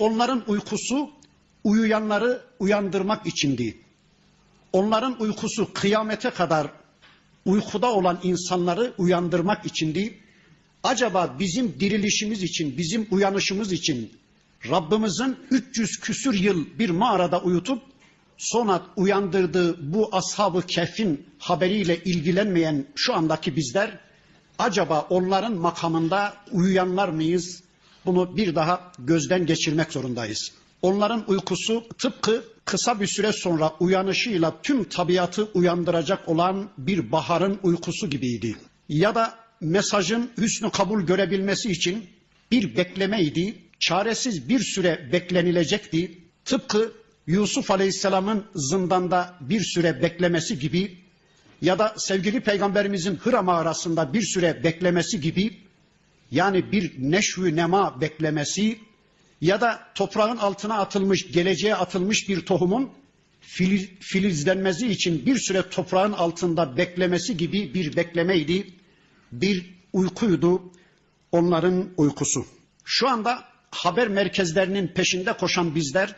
Onların uykusu uyuyanları uyandırmak içindi. Onların uykusu kıyamete kadar uykuda olan insanları uyandırmak içindi. Acaba bizim dirilişimiz için, bizim uyanışımız için Rabbimizin 300 küsür yıl bir mağarada uyutup sonra uyandırdığı bu ashabı kehfin haberiyle ilgilenmeyen şu andaki bizler acaba onların makamında uyuyanlar mıyız? Bunu bir daha gözden geçirmek zorundayız. Onların uykusu tıpkı kısa bir süre sonra uyanışıyla tüm tabiatı uyandıracak olan bir baharın uykusu gibiydi. Ya da mesajın hüsnü kabul görebilmesi için bir beklemeydi, çaresiz bir süre beklenilecekti. Tıpkı Yusuf Aleyhisselam'ın zindanda bir süre beklemesi gibi ya da sevgili peygamberimizin Hıra mağarasında bir süre beklemesi gibi yani bir neşvü nema beklemesi ya da toprağın altına atılmış, geleceğe atılmış bir tohumun filiz, filizlenmesi için bir süre toprağın altında beklemesi gibi bir beklemeydi. Bir uykuydu onların uykusu. Şu anda haber merkezlerinin peşinde koşan bizler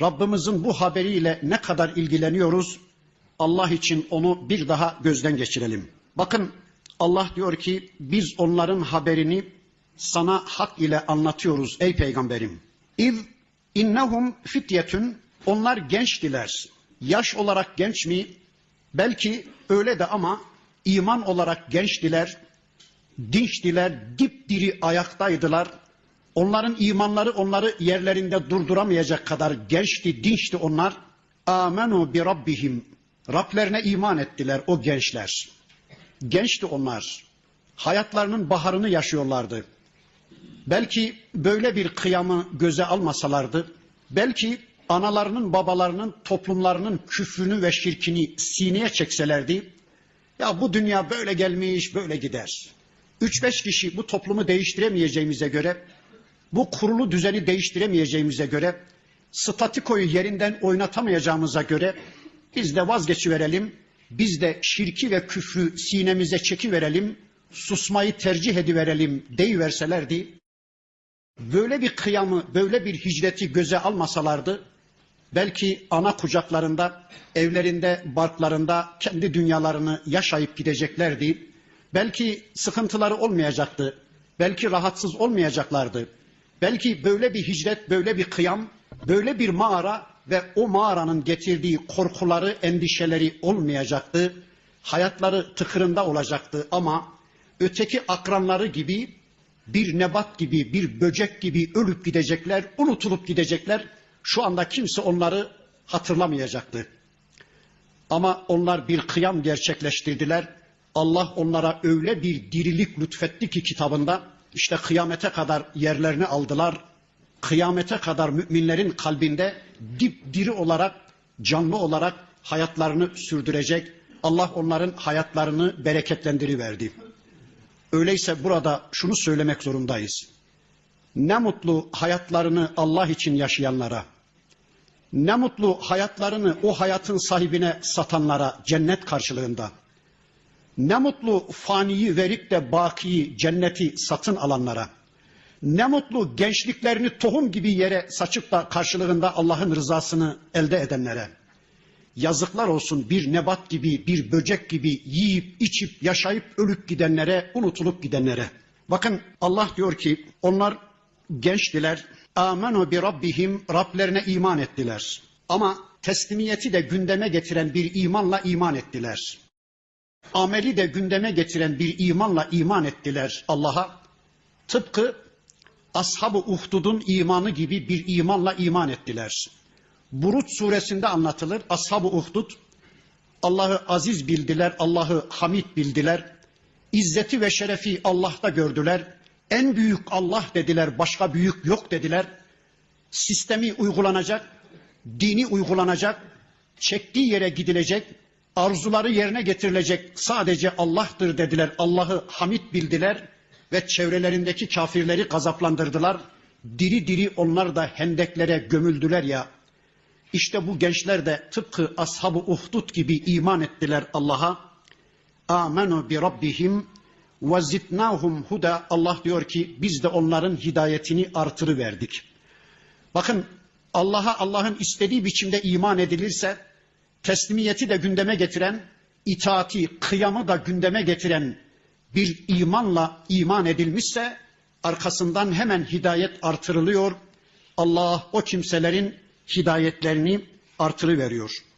Rabbimizin bu haberiyle ne kadar ilgileniyoruz? Allah için onu bir daha gözden geçirelim. Bakın Allah diyor ki biz onların haberini sana hak ile anlatıyoruz ey peygamberim. İz innehum fityetün onlar gençtiler. Yaş olarak genç mi? Belki öyle de ama iman olarak gençtiler. Dinçtiler, dipdiri ayaktaydılar. Onların imanları onları yerlerinde durduramayacak kadar gençti, dinçti onlar. Amenu bi rabbihim. Rablerine iman ettiler o gençler. Gençti onlar. Hayatlarının baharını yaşıyorlardı. Belki böyle bir kıyamı göze almasalardı, belki analarının, babalarının, toplumlarının küfrünü ve şirkini sineye çekselerdi, ya bu dünya böyle gelmiş, böyle gider. Üç beş kişi bu toplumu değiştiremeyeceğimize göre, bu kurulu düzeni değiştiremeyeceğimize göre, statikoyu yerinden oynatamayacağımıza göre biz de vazgeçiverelim, biz de şirki ve küfrü sinemize çekiverelim, susmayı tercih ediverelim deyiverselerdi, böyle bir kıyamı, böyle bir hicreti göze almasalardı, belki ana kucaklarında, evlerinde, barklarında kendi dünyalarını yaşayıp gideceklerdi. Belki sıkıntıları olmayacaktı. Belki rahatsız olmayacaklardı. Belki böyle bir hicret, böyle bir kıyam, böyle bir mağara ve o mağaranın getirdiği korkuları, endişeleri olmayacaktı. Hayatları tıkırında olacaktı ama öteki akranları gibi bir nebat gibi, bir böcek gibi ölüp gidecekler, unutulup gidecekler. Şu anda kimse onları hatırlamayacaktı. Ama onlar bir kıyam gerçekleştirdiler. Allah onlara öyle bir dirilik lütfetti ki kitabında işte kıyamete kadar yerlerini aldılar. Kıyamete kadar müminlerin kalbinde dipdiri olarak, canlı olarak hayatlarını sürdürecek. Allah onların hayatlarını bereketlendiriverdi. Öyleyse burada şunu söylemek zorundayız. Ne mutlu hayatlarını Allah için yaşayanlara, ne mutlu hayatlarını o hayatın sahibine satanlara cennet karşılığında. Ne mutlu faniyi verip de bakiyi, cenneti satın alanlara. Ne mutlu gençliklerini tohum gibi yere saçıp da karşılığında Allah'ın rızasını elde edenlere. Yazıklar olsun bir nebat gibi, bir böcek gibi yiyip, içip, yaşayıp, ölüp gidenlere, unutulup gidenlere. Bakın Allah diyor ki onlar gençtiler. Amenu bi rabbihim Rablerine iman ettiler. Ama teslimiyeti de gündeme getiren bir imanla iman ettiler. Ameli de gündeme getiren bir imanla iman ettiler Allah'a. Tıpkı Ashab-ı Uhdud'un imanı gibi bir imanla iman ettiler. Buruç suresinde anlatılır. Ashab-ı Uhdud Allah'ı aziz bildiler, Allah'ı hamid bildiler. İzzeti ve şerefi Allah'ta gördüler. En büyük Allah dediler, başka büyük yok dediler. Sistemi uygulanacak, dini uygulanacak, çektiği yere gidilecek, arzuları yerine getirilecek sadece Allah'tır dediler. Allah'ı hamid bildiler ve çevrelerindeki kafirleri gazaplandırdılar. Diri diri onlar da hendeklere gömüldüler ya. İşte bu gençler de tıpkı ashab-ı uhdud gibi iman ettiler Allah'a. Amenu bi rabbihim ve zidnahum huda. Allah diyor ki biz de onların hidayetini artırıverdik. Bakın Allah'a Allah'ın istediği biçimde iman edilirse teslimiyeti de gündeme getiren, itaati, kıyamı da gündeme getiren bir imanla iman edilmişse arkasından hemen hidayet artırılıyor. Allah o kimselerin hidayetlerini artırıveriyor.